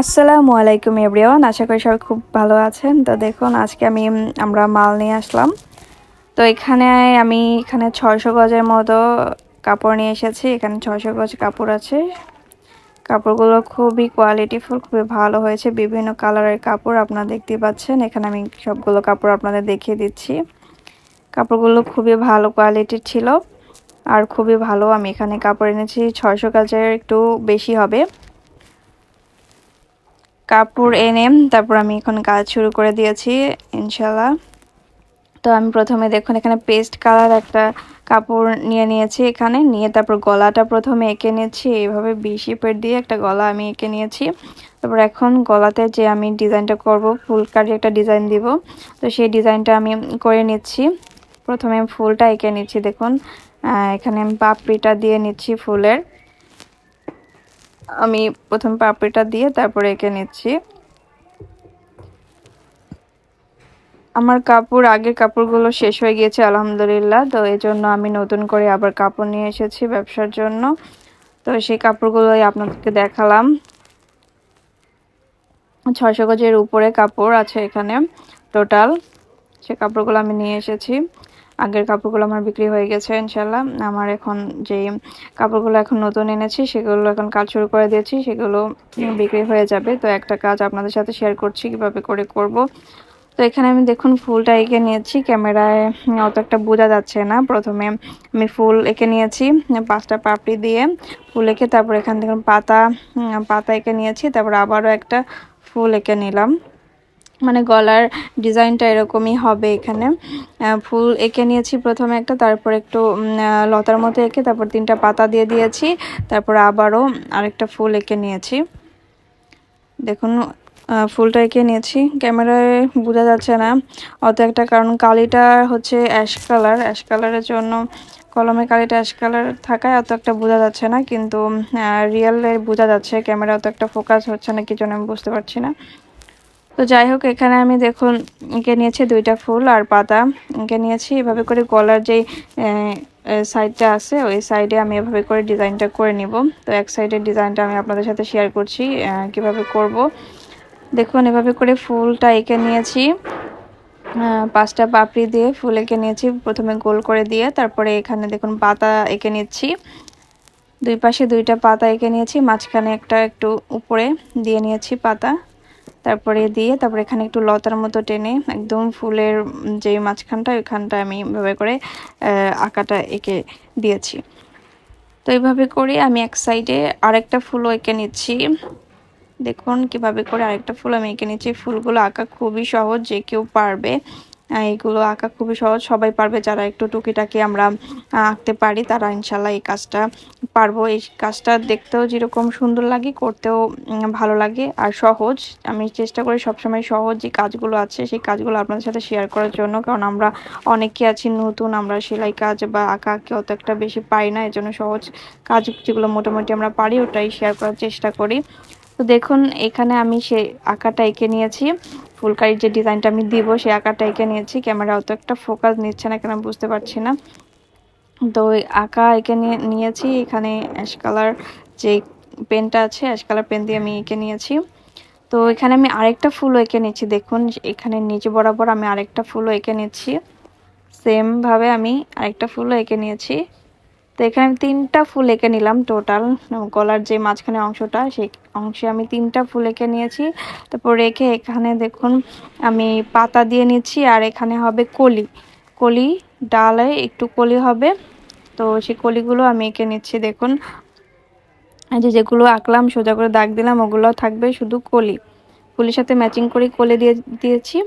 আসসালামু আলাইকুম এভরিওয়ান, আশা করি সবাই খুব ভালো আছেন। তো দেখুন, আজকে আমি, আমরা মাল নিয়ে আসলাম। তো এখানে আমি, এখানে ছয়শো গজের মতো কাপড় নিয়ে এসেছি। এখানে ছয়শো গজ কাপড় আছে। কাপড়গুলো খুবই কোয়ালিটিফুল খুবই ভালো হয়েছে। বিভিন্ন কালারের কাপড় আপনারা দেখতে পাচ্ছেন। এখানে আমি সবগুলো কাপড় আপনাদের দেখিয়ে দিচ্ছি। কাপড়গুলো খুবই ভালো কোয়ালিটির ছিল। আর খুবই ভালো, আমি এখানে কাপড় এনেছি। ছয়শো গজের একটু বেশি হবে। কাপড় এনে তারপর আমি এখন কাজ শুরু করে দিয়েছি ইনশাল্লাহ তো আমি প্রথমে দেখুন, এখানে পেস্ট কালার একটা কাপড় নিয়ে নিয়েছি এখানে, নিয়ে তারপর গলাটা প্রথমে এঁকে নিয়েছি, এইভাবে বি শেপের দিয়ে একটা গলা আমি এঁকে নিয়েছি। তারপর এখন গলাতে যে আমি ডিজাইনটা করব ফুল কাটি একটা ডিজাইন দিব, তো সেই ডিজাইনটা আমি করে নিচ্ছি। প্রথমে ফুলটা এঁকে নিচ্ছি, দেখুন এখানে পাপড়িটা দিয়ে নিচ্ছি ফুলের। আমি প্রথম পাপড়িটা দিয়ে তারপরে এঁকে নিচ্ছি। আমার কাপড়, আগের কাপড়গুলো শেষ হয়ে গিয়েছে, আলহামদুলিল্লাহ। তো এই জন্য আমি নতুন করে আবার কাপড় নিয়ে এসেছি ব্যবসার জন্য। তো সেই কাপড়গুলোই আপনাদেরকে দেখালাম। ছয়শো গজের উপরে কাপড় আছে এখানে, টোটাল। সে কাপড়গুলো আমি নিয়ে এসেছি। আগের কাপড়গুলো আমার বিক্রি হয়ে গেছে ইনশাল্লাহ আমার এখন যে কাপড়গুলো এখন নতুন এনেছি, সেগুলো এখন কাজ শুরু করে দিয়েছি, সেগুলো বিক্রি হয়ে যাবে। তো একটা কাজ আপনাদের সাথে শেয়ার করছি, কীভাবে করে করব। তো এখানে আমি দেখুন ফুলটা এঁকে নিয়েছি, ক্যামেরায় অত একটা বোঝা যাচ্ছে না। প্রথমে আমি ফুল এঁকে নিয়েছি, পাঁচটা পাপড়ি দিয়ে ফুল এঁকে তারপর এখান থেকে পাতা পাতা এঁকে নিয়েছি, তারপর আবারও একটা ফুল এঁকে নিলাম। মানে গলার ডিজাইনটা এরকমই হবে এখানে। ফুল এঁকে নিয়েছি প্রথমে একটা, তারপর একটু লতার মতো এঁকে, তারপর তিনটা পাতা দিয়ে দিয়েছি, তারপর আবারও আরেকটা ফুল এঁকে নিয়েছি। দেখুন ফুলটা এঁকে নিয়েছি। ক্যামেরায় বোঝা যাচ্ছে না, অত একটা, কারণ কালিটা হচ্ছে অ্যাশ কালার, অ্যাশ কালারের জন্য কলমে কালিটা অ্যাশ কালার থাকায় অত একটা বোঝা যাচ্ছে না, কিন্তু রিয়েলে বোঝা যাচ্ছে ক্যামেরা অত একটা ফোকাস হচ্ছে না, কি জন্য আমি বুঝতে পারছি না। তো যাই হোক, এখানে আমি দেখুন, এঁকে নিয়েছি দুইটা ফুল আর পাতা। এঁকে নিয়েছি, এভাবে করে গলার যেই সাইডটা আছে, ওই সাইডে আমি এভাবে করে ডিজাইনটা করে নিব। তো এক সাইডের ডিজাইনটা আমি আপনাদের সাথে শেয়ার করছি কীভাবে করব। দেখুন, এভাবে করে ফুলটা এঁকে নিয়েছি। পাঁচটা পাপড়ি দিয়ে ফুল এঁকে নিয়েছি, প্রথমে গোল করে দিয়ে, তারপরে এখানে দেখুন, পাতা এঁকে নিচ্ছি। দুই পাশে দুইটা পাতা এঁকে নিয়েছি, মাঝখানে একটা একটু উপরে দিয়ে নিয়েছি পাতা। তারপরে দিয়ে তারপরে এখানে একটু লতার মতো টেনে একদম ফুলের যে মাঝখানটা, ওইখানটা আমি এভাবে করে আঁকাটা এঁকে দিয়েছি। তো এইভাবে করে আমি এক সাইডে আরেকটা ফুলও এঁকে নিচ্ছি। দেখুন কীভাবে করে আরেকটা ফুল আমি এঁকে নিচ্ছি। ফুলগুলো আঁকা খুবই সহজ, যে কেউ পারবে। এগুলো আঁকা খুবই সহজ। সবাই পারবে যারা একটু টুকিটাকি আমরা আঁকতে পারি, তারা ইনশাল্লাহ এই কাজটা পারব। এই কাজটা দেখতেও যেরকম সুন্দর লাগে, করতেও ভালো লাগে আর সহজ। আমি চেষ্টা করি সবসময় সহজ যে কাজগুলো আছে, সেই কাজগুলো আপনাদের সাথে শেয়ার করার জন্য। কারণ আমরা অনেকে আছি নতুন, আমরা সেলাই কাজ বা আঁকা আঁকি অত একটা বেশি পাই না এর জন্য সহজ কাজ যেগুলো মোটামুটি আমরা পারি ওটাই শেয়ার করার চেষ্টা করি। তো দেখুন, এখানে আমি সেই আঁকাটা এঁকে নিয়েছি। ফুলকারির যে ডিজাইনটা আমি দিব, সেই আঁকাটা এঁকে নিয়েছি। ক্যামেরা অত একটা ফোকাস নিচ্ছে না কেন বুঝতে পারছি না। তো আঁকা এঁকে নিয়ে নিয়েছি। এখানে অ্যাশ কালার যে পেনটা আছে অ্যাশ কালার পেন দিয়ে আমি এঁকে নিয়েছি। তো এখানে আমি আরেকটা ফুলও এঁকে নিচ্ছি। দেখুন, এখানে নিচে বরাবর আমি আরেকটা ফুলও এঁকে নিচ্ছি। সেমভাবে আমি আরেকটা ফুলও এঁকে নিয়েছি। তো এখানে আমি তিনটা ফুল এঁকে নিলাম টোটাল গলার যে মাঝখানে অংশটা, সেই অংশে আমি তিনটা ফুল এঁকে নিয়েছি। তারপর রেখে এখানে দেখুন, আমি পাতা দিয়ে নিচ্ছি আর এখানে হবে কলি। কলি ডালে একটু কলি হবে, তো সেই কলিগুলো আমি এঁকে নিচ্ছি, দেখুন। যে যেগুলো আঁকলাম, সোজা করে দাগ দিলাম, ওগুলো থাকবে শুধু কলি। ফুলের সাথে ম্যাচিং করে কলি দিয়ে দিয়েছি।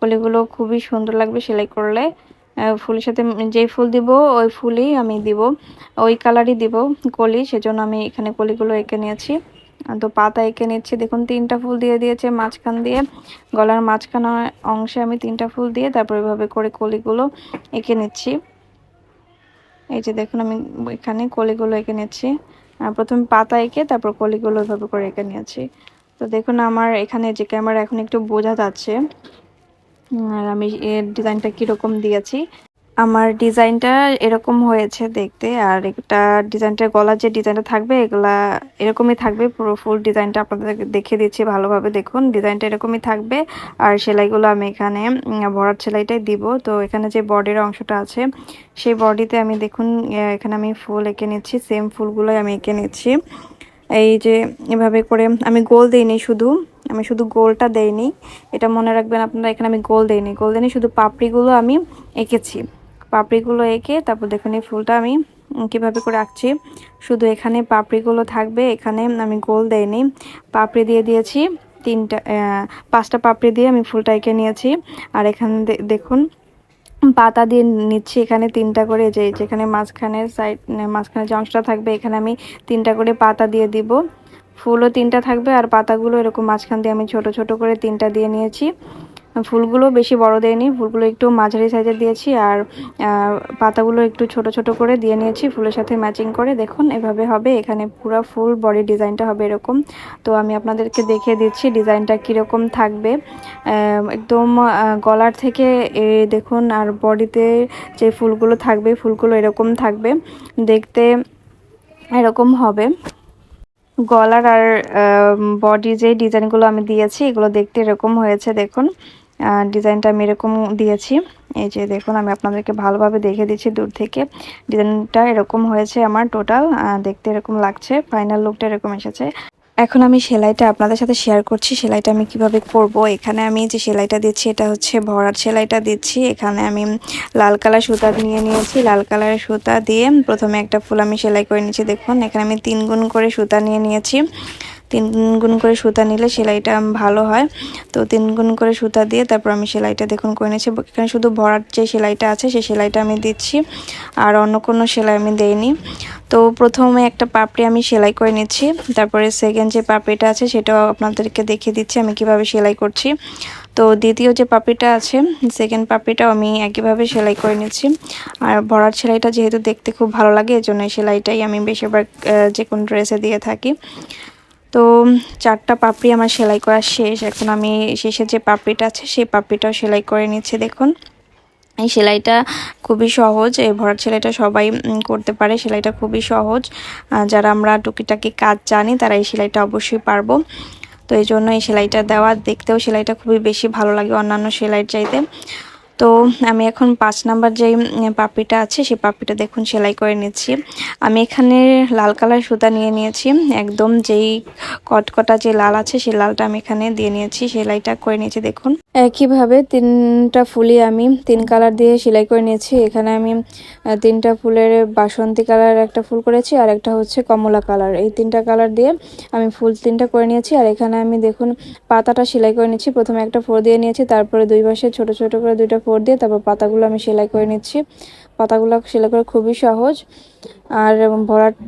কলিগুলো খুবই সুন্দর লাগবে সেলাই করলে। ফুলের সাথে যেই ফুল দিব, ওই ফুলই আমি দিব। ওই কালারই দিব কলি, সেজন্য আমি এখানে কলিগুলো এঁকে নিয়েছি। তো পাতা এঁকে নিচ্ছি। দেখুন, তিনটা ফুল দিয়ে দিয়েছে মাঝখান দিয়ে। গলার মাঝখানে অংশে আমি তিনটা ফুল দিয়ে তারপর এভাবে করে কলিগুলো এঁকে নিচ্ছি। এই যে দেখুন, আমি এখানে কলিগুলো এঁকে নিচ্ছি। প্রথমে পাতা এঁকে তারপর কলিগুলো এভাবে করে এঁকে নিয়েছি। তো দেখুন, আমার এখানে যে ক্যামেরা এখন একটু বোঝা যাচ্ছে। আর আমি এর ডিজাইনটা কীরকম দিয়েছি? আমার ডিজাইনটা এরকম হয়েছে দেখতে, আর একটা ডিজাইনটার গলার যে ডিজাইনটা থাকবে, এগুলা এরকমই থাকবে। পুরো ফুল ডিজাইনটা আপনাদের দেখে দিচ্ছি ভালোভাবে। দেখুন, ডিজাইনটা এরকমই থাকবে। আর সেলাইগুলো আমি এখানে ভরাট সেলাইটাই দিব। তো এখানে যে বডির অংশটা আছে, সেই বডিতে আমি দেখুন এখানে আমি ফুল এঁকে নিচ্ছি। সেম ফুলগুলোই আমি এঁকে নিচ্ছি। এই যে এভাবে করে আমি গোল দিইনি শুধু, আমি শুধু গোলটা দেইনি। এটা মনে রাখবেন আপনারা, এখানে আমি গোল দেইনি। গোল দিইনি, শুধু পাপড়িগুলো আমি এঁকেছি। পাপড়িগুলো এঁকে তারপর দেখুন এই ফুলটা আমি কীভাবে করে আঁকছি। শুধু এখানে পাপড়িগুলো থাকবে, এখানে আমি গোল দেইনি। পাপড়ি দিয়ে দিয়েছি তিনটা পাঁচটা পাপড়ি দিয়ে আমি ফুলটা এঁকে নিয়েছি। আর এখানে দেখুন পাতা দিয়ে নিচ্ছি এখানে তিনটা করে, যে যেখানে মাঝখানের সাইড মাঝখানে যে অংশটা থাকবে, এখানে আমি তিনটা করে পাতা দিয়ে দিব। ফুলও তিনটা থাকবে আর পাতাগুলো এরকম মাঝখান দিয়ে আমি ছোট ছোট করে তিনটা দিয়ে নিয়েছি। ফুলগুলো বেশি বড় দেয়নি, ফুলগুলো একটু মাঝারি সাইজের দিয়েছি আর পাতাগুলো একটু ছোট ছোট করে দিয়ে নিয়েছি, ফুলের সাথে ম্যাচিং করে। দেখুন, এভাবে হবে, এখানে পুরো ফুল বডি ডিজাইনটা হবে এরকম। তো আমি আপনাদেরকে দেখিয়ে দিচ্ছি ডিজাইনটা কীরকম থাকবে। একদম গলার থেকে দেখুন, আর বডিতে যে ফুলগুলো থাকবে, ফুলগুলো এরকম থাকবে। দেখতে এরকম হবে। গলার আর বডি যে ডিজাইনগুলো আমি দিয়েছি, এগুলো দেখতে এরকম হয়েছে, দেখুন। ডিজাইনটা আমি এরকম দিয়েছি। এই যে দেখুন, আমি আপনাদেরকে ভালোভাবে দেখে দিচ্ছি দূর থেকে। ডিজাইনটা এরকম হয়েছে আমার টোটাল দেখতে এরকম লাগছে ফাইনাল লুকটা এরকম এসেছে। এখন আমি সেলাইটা আপনাদের সাথে শেয়ার করছি, সেলাইটা আমি কীভাবে করব? এখানে আমি যে সেলাইটা দিচ্ছি, এটা হচ্ছে ভরার সেলাইটা দিচ্ছি। এখানে আমি লাল কালার সুতা নিয়ে নিয়েছি। লাল কালারের সুতা দিয়ে প্রথমে একটা ফুল আমি সেলাই করে নিয়েছি দেখুন, এখানে আমি তিন গুণ করে সুতা নিয়ে নিয়েছি। তিন গুণ করে সুতা নিলে সেলাইটা ভালো হয়। তো তিন গুণ করে সুতা দিয়ে তারপর আমি সেলাইটা দেখুন করে নিয়েছি। এখানে শুধু ভরার যে সেলাইটা আছে সেই সেলাইটা আমি দিচ্ছি। আর অন্য কোনো সেলাই আমি দেইনি। তো প্রথমে একটা পাপড়ি আমি সেলাই করে নিচ্ছি। তারপরে সেকেন্ড যে পাপড়িটা আছে, সেটাও আপনাদেরকে দেখিয়ে দিচ্ছি আমি কীভাবে সেলাই করছি। তো দ্বিতীয় যে পাপড়িটা আছে সেকেন্ড পাপড়িটাও আমি একইভাবে সেলাই করে নিচ্ছি। আর ভরার সেলাইটা যেহেতু দেখতে খুব ভালো লাগে, এজন্য সেলাইটাই আমি বেশিরভাগ যে কোনো ড্রেসে দিয়ে থাকি। তো চারটা পাপড়ি আমার সেলাই করা শেষ। এখন আমি শেষে যে পাপড়িটা আছে, সেই পাপড়িটাও সেলাই করে নিচ্ছি, দেখুন। এই সেলাইটা খুবই সহজ, এই ভরাট সেলাইটা সবাই করতে পারে। সেলাইটা খুবই সহজ। যারা আমরা টুকিটাকি কাজ জানি, তারা এই সেলাইটা অবশ্যই পারব। তো এই জন্য এই সেলাইটা দেওয়া, দেখতেও সেলাইটা খুবই বেশি ভালো লাগে অন্যান্য সেলাইয়ের চাইতে। তো আমি এখন পাঁচ নাম্বার যে পাপড়িটা আছে, সেই পাপড়িটা দেখুন সেলাই করে নিচ্ছি। আমি এখানে লাল কালার সুতা নিয়ে নিয়েছি, একদম যেই কটকটা যে লাল আছে, সেই লালটা আমি এখানে দিয়ে নিয়েছি, সেলাইটা করে নিয়েছি, দেখুন। একইভাবে তিনটা ফুলই আমি তিন কালার দিয়ে সেলাই করে নিয়েছি। এখানে আমি তিনটা ফুলের বাসন্তী কালার একটা ফুল করেছি, আর একটা হচ্ছে কমলা কালার। এই তিনটা কালার দিয়ে আমি ফুল তিনটা করে নিয়েছি, আর এখানে আমি দেখুন পাতাটা সেলাই করে নিয়েছি প্রথমে একটা ফোর দিয়ে নিয়েছি, তারপরে দুই পাশে ছোট ছোট করে দুইটা ফোর দিয়ে তারপর পাতাগুলো আমি সেলাই করে নিচ্ছি। পাতাগুলো সেলাই করা খুবই সহজ। আর ভরাট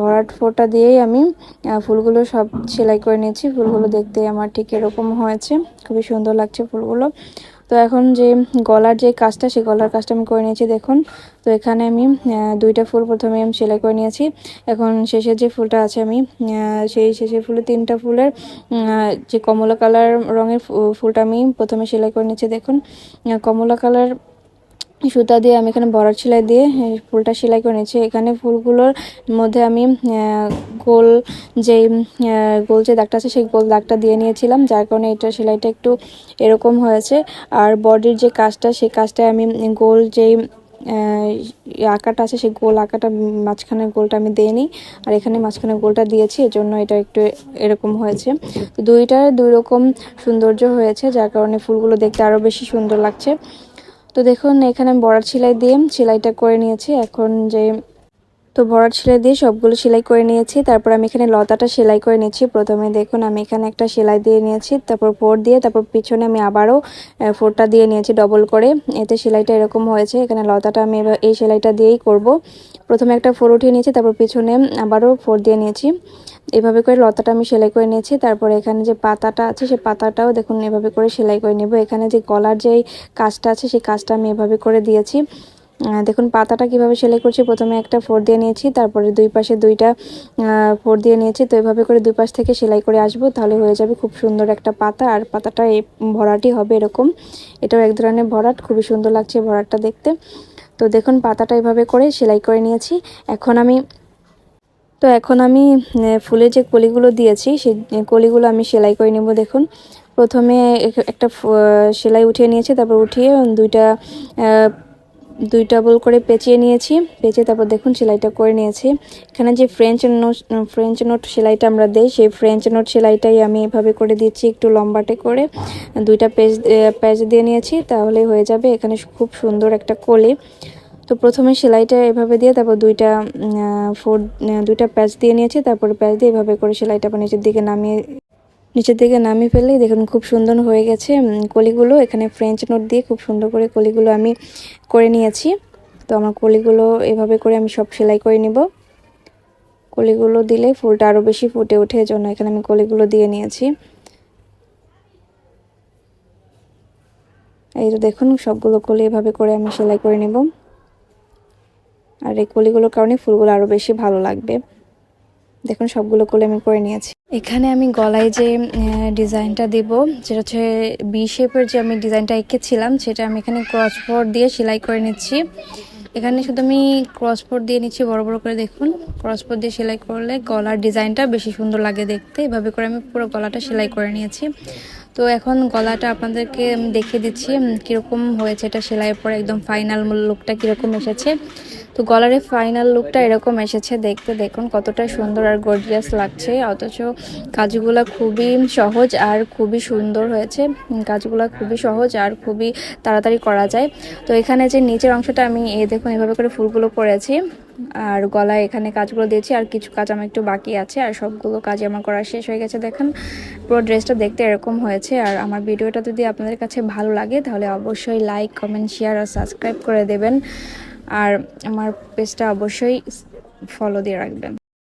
ভরাট ফোটা দিয়েই আমি ফুলগুলো সব সেলাই করে নিয়েছি। ফুলগুলো দেখতে আমার ঠিক এরকম হয়েছে। খুবই সুন্দর লাগছে ফুলগুলো। তো এখন যে গলার যে কাজটা সেই গলার কাজটা আমি করে নিয়েছি, দেখুন। তো এখানে আমি দুইটা ফুল প্রথমে আমি সেলাই করে নিয়েছি। এখন শেষের যে ফুলটা আছে আমি সেই শেষের ফুলে তিনটা ফুলের যে কমলা কালার রঙের ফুলটা আমি প্রথমে সেলাই করে নিয়েছি, দেখুন। কমলা কালার সুতা দিয়ে আমি এখানে বড়ার সেলাই দিয়ে ফুলটা সেলাই করে নিয়েছি। এখানে ফুলগুলোর মধ্যে আমি গোল আহ, গোল যে দাগটা আছে সেই গোল দাগটা দিয়ে নিয়েছিলাম যার কারণে এটা সেলাইটা একটু এরকম হয়েছে। আর বডির যে কাজটা সেই কাজটা আমি গোল যেই আঁকাটা আছে সেই গোল আঁকাটা মাঝখানে গোলটা আমি দিইনি। আর এখানে মাঝখানে গোলটা দিয়েছি এর জন্য এটা একটু এরকম হয়েছে। দুইটার দুই রকম সৌন্দর্য হয়েছে যার কারণে ফুলগুলো দেখতে আরও বেশি সুন্দর লাগছে। তো দেখুন এখানে আমি বর্ডার সেলাই দিয়ে সেলাইটা করে নিয়েছি। এখন যে তো ভরাট সেলাই দিয়ে সবগুলো সেলাই করে নিয়েছি। তারপর আমি এখানে লতাটা সেলাই করে নিয়েছি প্রথমে দেখুন, আমি এখানে একটা সেলাই দিয়ে নিয়েছি। তারপর ফোর দিয়ে, তারপর পিছনে আমি আবারও ফোরটা দিয়ে নিয়েছি ডবল করে। এতে সেলাইটা এরকম হয়েছে। এখানে লতাটা আমি এই সেলাইটা দিয়েই করব। প্রথমে একটা ফোর উঠিয়ে নিয়েছি, তারপর পিছনে আবারও ফোর দিয়ে নিয়েছি। এভাবে করে লতাটা আমি সেলাই করে নিয়েছি। তারপর এখানে যে পাতাটা আছে সেই পাতাটাও দেখুন, এভাবে করে সেলাই করে নেব। এখানে যে গলার যে কাজটা আছে, সেই কাজটা আমি এভাবে করে দিয়েছি। দেখুন, পাতাটা কীভাবে সেলাই করছি, প্রথমে একটা ফোর দিয়ে নিয়েছি, তারপরে দুই পাশে দুইটা ফোর দিয়ে নিয়েছি, তো এভাবে করে দুই পাশ থেকে সেলাই করে আসব, তাহলে হয়ে যাবে খুব সুন্দর একটা পাতা, আর পাতাটা এই ভরাটি হবে এরকম। এটাও এক ধরনের ভরাট, খুবই সুন্দর লাগছে ভরাটটা দেখতে। তো দেখুন, পাতাটা এভাবে করে সেলাই করে নিয়েছি। এখন আমি, তো এখন আমি ফুলের যে কলিগুলো দিয়েছি, সেই কলিগুলো আমি সেলাই করে নেব, দেখুন। প্রথমে একটা সেলাই উঠিয়ে নিয়েছি, তারপর উঠিয়ে দুইটা দুই ডাবল করে পেঁচিয়ে নিয়েছি। পেঁচিয়ে তারপর দেখুন সেলাইটা করে নিয়েছি। এখানে যে ফ্রেঞ্চ নোট ফ্রেঞ্চ নোট সেলাইটা আমরা দেই, সেই ফ্রেঞ্চ নোট সেলাইটাই আমি এভাবে করে দিচ্ছি একটু লম্বাটে করে। দুইটা পেজ পেজ দিয়ে নিয়েছি, তাহলে হয়ে যাবে এখানে খুব সুন্দর একটা কোলে। তো প্রথমে সেলাইটা এভাবে দিয়ে তারপর দুইটা ফোর দুইটা প্যাচ দিয়ে নিয়েছি, তারপরে প্যাচ দিয়ে এভাবে করে সেলাইটা নিচের দিকে নামিয়ে নিচের দিকে নামিয়ে ফেললেই দেখুন খুব সুন্দর হয়ে গেছে কলিগুলো। এখানে ফ্রেঞ্চ নোট দিয়ে খুব সুন্দর করে কলিগুলো আমি করে নিয়েছি। তো আমার কলিগুলো এভাবে করে আমি সব সেলাই করে নিব। কলিগুলো দিলে ফুলটা আরও বেশি ফুটে ওঠে জন্য এখানে আমি কলিগুলো দিয়ে নিয়েছি। এই তো দেখুন, সবগুলো কলি এভাবে করে আমি সেলাই করে নেব। আর এই কলিগুলোর কারণে ফুলগুলো আরও বেশি ভালো লাগবে। দেখুন, সবগুলো কলি আমি করে নিয়েছি। এখানে আমি গলায় যে ডিজাইনটা দেব যেটা হচ্ছে বি শেপের যে আমি ডিজাইনটা এঁকেছিলাম, সেটা আমি এখানে ক্রসফোর দিয়ে সেলাই করে নিচ্ছি। এখানে শুধু আমি ক্রসফোর দিয়ে নিচ্ছি, বড় বড় করে দেখুন। ক্রসফোর দিয়ে সেলাই করলে গলার ডিজাইনটা বেশি সুন্দর লাগে দেখতে। এভাবে করে আমি পুরো গলাটা সেলাই করে নিয়েছি। তো এখন গলাটা আপনাদেরকে দেখিয়ে দিচ্ছি কীরকম হয়েছে এটা সেলাইয়ের পরে, একদম ফাইনাল লুকটা কীরকম এসেছে। তো গলার ফাইনাল লুকটা এরকম এসেছে, দেখতে দেখুন কতটা সুন্দর আর গর্জিয়াস লাগছে, অথচ কাজগুলো খুবই সহজ আর খুবই সুন্দর হয়েছে। কাজগুলো খুবই সহজ আর খুবই তাড়াতাড়ি করা যায়। তো এখানে যে নিচের অংশটা আমি এ দেখুন এভাবে করে ফুলগুলো করেছি আর গলায় এখানে কাজগুলো দিয়েছি, আর কিছু কাজ আমার একটু বাকি আছে, আর সবগুলো কাজ আমার করা শেষ হয়ে গেছে। দেখেন, পুরো ড্রেসটা দেখতে এরকম হয়েছে, আর আমার ভিডিওটা যদি আপনাদের কাছে ভালো লাগে, তাহলে অবশ্যই লাইক কমেন্ট শেয়ার আর সাবস্ক্রাইব করে দেবেন। আর আমার পেজটা অবশ্যই ফলো দিয়ে রাখবেন।